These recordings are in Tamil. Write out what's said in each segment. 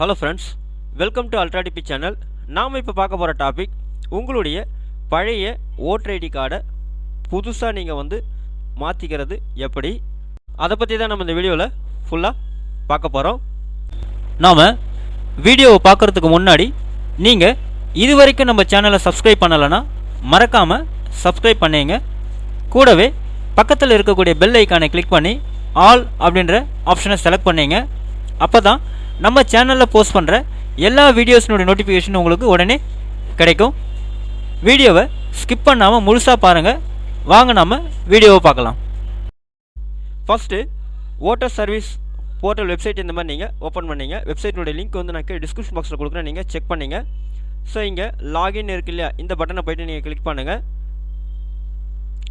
ஹலோ ஃப்ரெண்ட்ஸ் வெல்கம் டு அல்ட்ராடிபி சேனல் நாம் இப்போ பார்க்க போகிற டாபிக் உங்களுடைய பழைய ஓட்டர் ஐடி கார்டை புதுசாக நீங்கள் வந்து மாற்றிக்கிறது எப்படி? அதை பற்றி தான் நம்ம இந்த வீடியோவில் ஃபுல்லாக பார்க்க போகிறோம் நாம் வீடியோவை பார்க்குறதுக்கு முன்னாடி நீங்கள் இது வரைக்கும் நம்ம சேனலை சப்ஸ்கிரைப் பண்ணலைன்னா மறக்காமல் சப்ஸ்கிரைப் பண்ணீங்க. கூடவே பக்கத்தில் இருக்கக்கூடிய பெல் ஐக்கானை கிளிக் பண்ணி ஆல் அப்படின்ற ஆப்ஷனை செலக்ட் பண்ணிங்க. அப்போ தான் நம்ம சேனலில் போஸ்ட் பண்ணுற எல்லா வீடியோஸினுடைய நோட்டிஃபிகேஷன் உங்களுக்கு உடனே கிடைக்கும். வீடியோவை ஸ்கிப் பண்ணாமல் முழுசாக பாருங்கள் வாங்க நம்ம வீடியோவை பார்க்கலாம். First voter service portal website இந்த மாதிரி நீங்கள் ஓப்பன் பண்ணிங்க. வெப்சைட்டோட லிங்க் வந்து நான் டிஸ்கிரிப்ஷன் பாக்ஸில் கொடுக்குறேன். நீங்கள் செக் பண்ணிங்க. ஸோ இங்கே லாகின் இருக்கு இல்லையா? இந்த பட்டனை போயிட்டு நீங்கள் கிளிக் பண்ணுங்கள்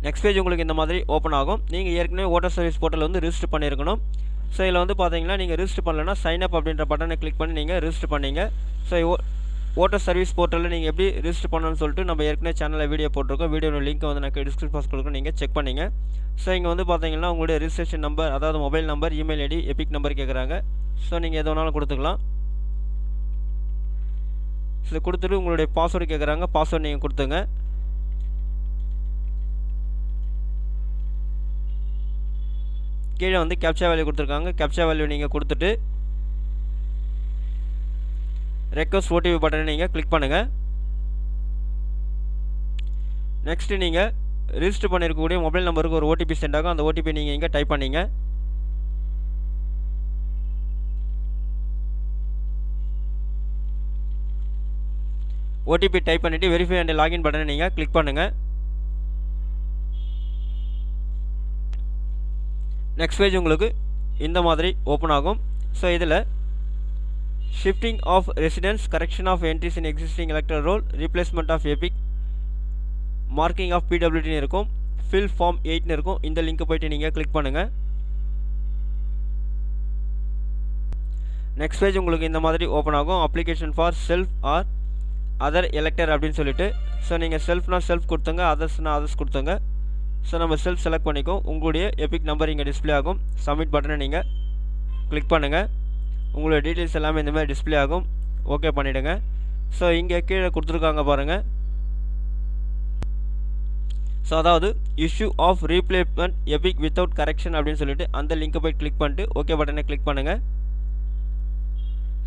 நெக்ஸ்ட் பேஜ் உங்களுக்கு இந்த மாதிரி ஓப்பன் ஆகும். நீங்கள் ஏற்கனவே ஓட்டர் சர்வீஸ் போர்ட்டல் வந்து ரிஜிஸ்டர் பண்ணியிருக்கணும். ஸோ இதில் வந்து பார்த்தீங்கன்னா நீங்கள் ரிஜிஸ்டர் பண்ணலன்னா சைன் அப் அப்படின்ற பட்டனை கிளிக் பண்ணி நீங்கள் ரிஜிஸ்டர் பண்ணீங்க. ஸோ ஓட்டர் சர்வீஸ் போர்ட்டலில் நீங்கள் எப்படி ரிஜிஸ்டர் பண்ணணும்னு சொல்லிட்டு நம்ம ஏற்கனவே சேனலில் வீடியோ போட்டிருக்கோம். வீடியோட லிங்க் வந்து நான் டிஸ்கிரிப்ஷன் பாக்ஸ் கொடுக்கும் நீங்கள் செக் பண்ணிங்க. ஸோ இங்கே வந்து பார்த்தீங்கன்னா உங்களுடைய ரிஜிஸ்ட்ரேஷன் நம்பர் அதாவது mobile number email ID EPIC number கேட்குறாங்க ஸோ நீங்கள் எது வேணாலும் கொடுத்துக்கலாம். ஸோ கொடுத்துட்டு உங்களுடைய பாஸ்வேர்டு கேட்குறாங்க பாஸ்வேர்டு நீங்கள் கொடுத்துங்க. கீழே வந்து கேப்சா வேல்யூ கொடுத்துருக்காங்க. கேப்சா வேல்யூ நீங்கள் கொடுத்துட்டு ரெக்வஸ்ட் ஓடிபி பட்டனை நீங்கள் கிளிக் பண்ணுங்கள் நெக்ஸ்ட்டு நீங்கள் ரிஜிஸ்டர் பண்ணியிருக்கக்கூடிய மொபைல் நம்பருக்கு ஒரு ஓடிபி சென்ட் ஆகும். அந்த ஓடிபி நீங்கள் இங்கே டைப் பண்ணிங்க. ஓடிபி டைப் பண்ணிவிட்டு வெரிஃபை அண்ட் லாகின் பட்டனை நீங்கள் கிளிக் பண்ணுங்கள் நெக்ஸ்ட் பேஜ் உங்களுக்கு இந்த மாதிரி ஓப்பன் ஆகும். ஸோ இதில் shifting of residence correction of entries in existing electoral roll replacement of EPIC marking of பிடபிள்யூடின்னு இருக்கும் ஃபில் ஃபார்ம் எயிட்னு இருக்கும். இந்த லிங்க்கை போய்ட்டு நீங்கள் கிளிக் பண்ணுங்கள் நெக்ஸ்ட் பேஜ் உங்களுக்கு இந்த மாதிரி ஓப்பன் ஆகும். Application for self or other elector அப்படின்னு சொல்லிட்டு. ஸோ நீங்கள் செல்ஃப்னால் செல்ஃப் கொடுத்துங்க அதர்ஸ்னால் அதர்ஸ் கொடுத்துங்க. ஸோ நம்ம செல்ஃப் செலக்ட் பண்ணிக்கும் உங்களுடைய எபிக் நம்பர் இங்கே டிஸ்பிளே ஆகும். சப்மிட் பட்டனை நீங்கள் கிளிக் பண்ணுங்கள் உங்களுடைய டீட்டெயில்ஸ் எல்லாமே இந்த மாதிரி டிஸ்பிளே ஆகும். ஓகே பண்ணிவிடுங்க ஸோ இங்கே கீழே கொடுத்துருக்காங்க பாருங்கள் ஸோ அதாவது issue of replacement EPIC without correction அப்படின்னு சொல்லிட்டு அந்த லிங்க்கை போய் கிளிக் பண்ணிட்டு ஓகே பட்டனை கிளிக் பண்ணுங்கள்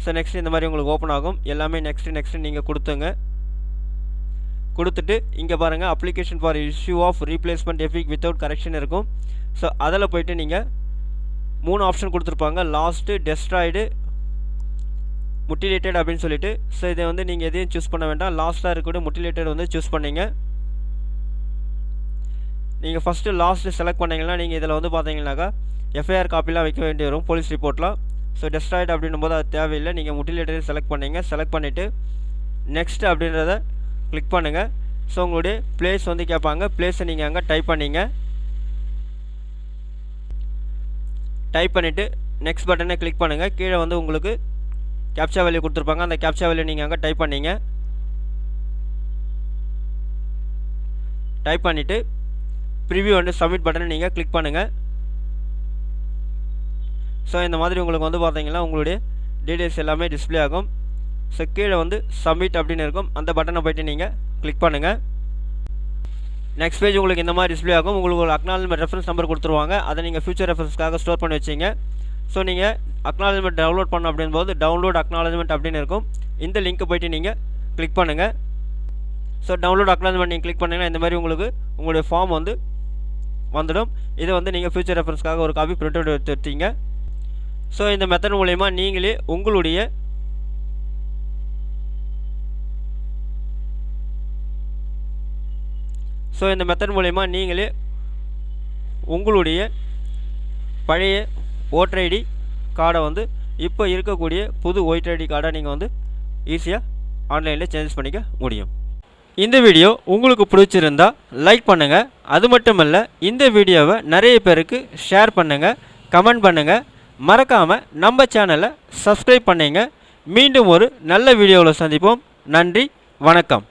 ஸோ நெக்ஸ்ட் இந்த மாதிரி உங்களுக்கு ஓப்பன் ஆகும். எல்லாமே நெக்ஸ்ட்டு நெக்ஸ்ட்டு நீங்கள் கொடுத்துங்க கொடுத்துட்டு இங்கே பாருங்கள் application for issue of replacement EPIC without correction இருக்கும். ஸோ அதில் போயிட்டு நீங்கள் மூணு ஆப்ஷன் கொடுத்துருப்பாங்க. லாஸ்ட்டு டெஸ்ட்ராய்டு முட்டிலேட்டட் அப்படின்னு சொல்லிட்டு. ஸோ இதை வந்து நீங்கள் எதையும் சூஸ் பண்ண வேண்டாம். லாஸ்ட்டாக இருக்கக்கூடிய முட்டிலேட்டட் வந்து சூஸ் பண்ணீங்க. நீங்கள் ஃபஸ்ட்டு லாஸ்ட்டு செலக்ட் பண்ணிங்கன்னா நீங்கள் இதில் வந்து பார்த்தீங்கன்னாக்கா எஃப்ஐஆர் காப்பிலாம் வைக்க வேண்டி வரும் போலீஸ் ரிப்போர்ட்லாம் ஸோ டெஸ்ட்ராய்டு அப்படின்னும் போது அது தேவையில்லை. நீங்கள் முட்டிலேட்டட் செலக்ட் பண்ணிங்க. செலக்ட் பண்ணிவிட்டு நெக்ஸ்ட் அப்படின்றத கிளிக் பண்ணுங்கள் ஸோ உங்களுடைய ப்ளேஸ் வந்து கேட்பாங்க. ப்ளேஸை நீங்கள் அங்கே டைப் பண்ணிங்க. டைப் பண்ணிவிட்டு நெக்ஸ்ட் பட்டனை கிளிக் பண்ணுங்கள் கீழே வந்து உங்களுக்கு கேப்சா வேல்யூ கொடுத்துருப்பாங்க. அந்த கேப்சா வேல்யூ நீங்கள் அங்கே டைப் பண்ணிங்க. டைப் பண்ணிவிட்டு ப்ரிவியூ வந்து சப்மிட் பட்டனை நீங்கள் கிளிக் பண்ணுங்கள் ஸோ இந்த மாதிரி உங்களுக்கு வந்து பார்த்தீங்கன்னா உங்களுடைய டீட்டெயில்ஸ் எல்லாமே டிஸ்பிளே ஆகும். ஸோ கீழே வந்து சப்மிட் அப்படின்னு இருக்கும். அந்த பட்டனை போய்ட்டு நீங்கள் கிளிக் பண்ணுங்கள் நெக்ஸ்ட் பேஜ் உங்களுக்கு இந்த மாதிரி டிஸ்பிளே ஆகும். உங்களுக்கு ஒரு அக்னாலஜ்மெண்ட் ரெஃபரன்ஸ் நம்பர் கொடுத்துருவாங்க. அதை நீங்கள் ஃபியூச்சர் ரெஃபரன்ஸ்க்காக ஸ்டோர் பண்ணி வச்சிங்க. ஸோ நீங்கள் அக்னாலஜ்மெண்ட் டவுன்லோட் பண்ண அப்படின்போது டவுன்லோட் அக்னாலஜ்மெண்ட் அப்படின்னு இருக்கும். இந்த லிங்க்கை போய்ட்டு நீங்கள் கிளிக் பண்ணுங்கள் ஸோ டவுன்லோட் அக்னாலஜ்மெண்ட் நீங்கள் கிளிக் பண்ணிங்கன்னா இந்த மாதிரி உங்களுக்கு உங்களுடைய ஃபார்ம் வந்து வந்துடும். இதை வந்து நீங்கள் ஃபியூச்சர் ரெஃபரன்ஸ்க்காக ஒரு காப்பி பிரிண்ட் அவுட் எடுத்து எடுத்தீங்க ஸோ இந்த மெத்தட் மூலயமா நீங்களே உங்களுடைய ஸோ இந்த மெத்தட் மூலயமா நீங்களே உங்களுடைய பழைய ஓட்டர் ஐடி கார்டை வந்து இப்போ இருக்கக்கூடிய புது ஓட்டர் ஐடி கார்டை நீங்கள் வந்து ஈஸியாக ஆன்லைனில் சேஞ்ச் பண்ணிக்க முடியும். இந்த வீடியோ உங்களுக்கு பிடிச்சிருந்தா லைக் பண்ணுங்கள் அது மட்டும் இல்லை இந்த வீடியோவை நிறைய பேருக்கு ஷேர் பண்ணுங்கள் கமெண்ட் பண்ணுங்கள் மறக்காமல் நம்ம சேனலை சப்ஸ்கிரைப் பண்ணிங்க. மீண்டும் ஒரு நல்ல வீடியோவில் சந்திப்போம். நன்றி வணக்கம்.